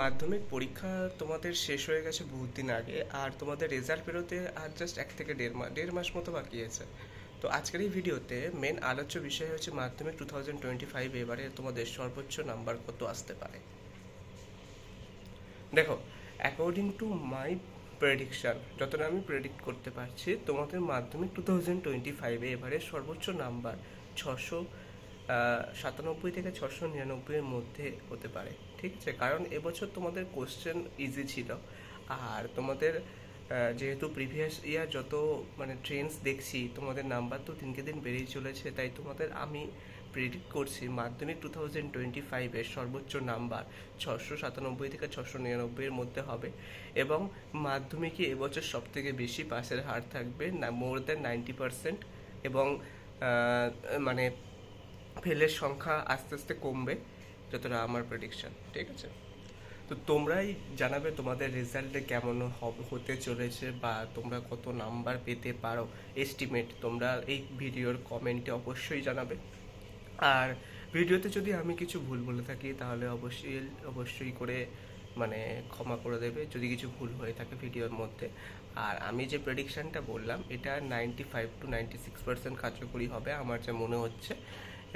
মাধ্যমিক পরীক্ষা তোমাদের শেষ হয়ে গেছে বহুত দিন আগে, আর তোমাদের রেজাল্ট বেরোতে আর জাস্ট এক থেকে দেড় মাস দেড় মাস মতো বাকি আছে। তো আজকের এই ভিডিওতে মেন আলোচ্য বিষয় হচ্ছে মাধ্যমিক টু থাউজেন্ড টোয়েন্টি ফাইভ এবারে তোমাদের সর্বোচ্চ নাম্বার কত আসতে পারে। দেখো অ্যাকর্ডিং টু মাই প্রেডিকশান যতটা আমি প্রেডিক্ট করতে পারছি, তোমাদের মাধ্যমিক টু থাউজেন্ড টোয়েন্টি ফাইভে এবারে সর্বোচ্চ নাম্বার ছশো সাতানব্বই থেকে ছশো নিরানব্বইয়ের মধ্যে হতে পারে, ঠিক আছে? কারণ এবছর তোমাদের কোশ্চেন ইজি ছিল, আর তোমাদের যেহেতু প্রিভিয়াস ইয়ার যত মানে ট্রেন্ডস দেখছি, তোমাদের নাম্বার তো দিনকে দিন বেড়েই চলেছে, তাই তোমাদের আমি প্রেডিক্ট করছি মাধ্যমিক টু থাউজেন্ড টোয়েন্টি ফাইভের সর্বোচ্চ নাম্বার ছশো সাতানব্বই থেকে ছশো নিরানব্বইয়ের মধ্যে হবে, এবং মাধ্যমিকে এবছর সব থেকে বেশি পাসের হার থাকবে মোর দ্যান নাইনটি পার্সেন্ট এবং মানে ফেলের সংখ্যা আস্তে আস্তে কমবে, যতটা আমার প্রেডিকশন ঠিক আছে? তো তোমরাই জানাবে তোমাদের রেজাল্টে কেমন হতে চলেছে বা তোমরা কত নাম্বার পেতে পারো এস্টিমেট তোমরা এই ভিডিওর কমেন্টে অবশ্যই জানাবে। আর ভিডিওতে যদি আমি কিছু ভুল বলে থাকি, তাহলে অবশ্যই অবশ্যই করে মানে ক্ষমা করে দেবে, যদি কিছু ভুল হয়ে থাকে ভিডিওর মধ্যে। আর আমি যে প্রেডিকশানটা বললাম, এটা ninety five to ninety six percent কার্যকরী হবে, আমার যা মনে হচ্ছে।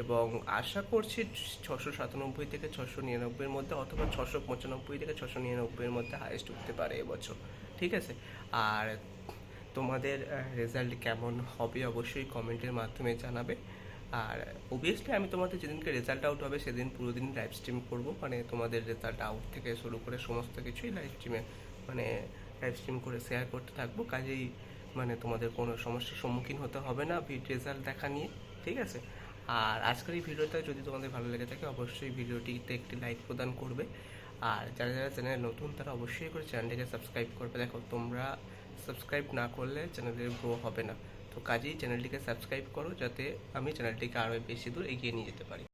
এবং আশা করছি ছশো সাতানব্বই থেকে ছশো নিরানব্বইয়ের মধ্যে অথবা ছশো পঁচানব্বই থেকে ছশো নিরানব্বইয়ের মধ্যে হায়েস্ট উঠতে পারে এবছর ঠিক আছে? আর তোমাদের রেজাল্ট কেমন হবে অবশ্যই কমেন্টের মাধ্যমে জানাবে। আর অবভিয়াসলি আমি তোমাদের যেদিনকে রেজাল্ট আউট হবে সেদিন পুরো দিন লাইভ স্ট্রিম করব মানে তোমাদের রেজাল্ট আউট থেকে শুরু করে সমস্ত কিছুই লাইভ স্ট্রিমে মানে লাইভ স্ট্রিম করে শেয়ার করতে থাকব। কাজেই মানে তোমাদের কোনো সমস্যার সম্মুখীন হতে হবে না রেজাল্ট দেখা নিয়ে, ঠিক আছে? আর আজকের এই ভিডিওটা যদি তোমাদের ভালো লেগে থাকে, অবশ্যই ভিডিওটিতে একটি লাইক প্রদান করবে। আর যারা যারা চ্যানেলে নতুন, তারা অবশ্যই করে চ্যানেলটিকে সাবস্ক্রাইব করবে। দেখো, তোমরা সাবস্ক্রাইব না করলে চ্যানেলের গ্রো হবে না। তো কাজেই চ্যানেলটিকে সাবস্ক্রাইব করো, যাতে আমি চ্যানেলটিকে আরও বেশি দূর এগিয়ে নিয়ে যেতে পারি।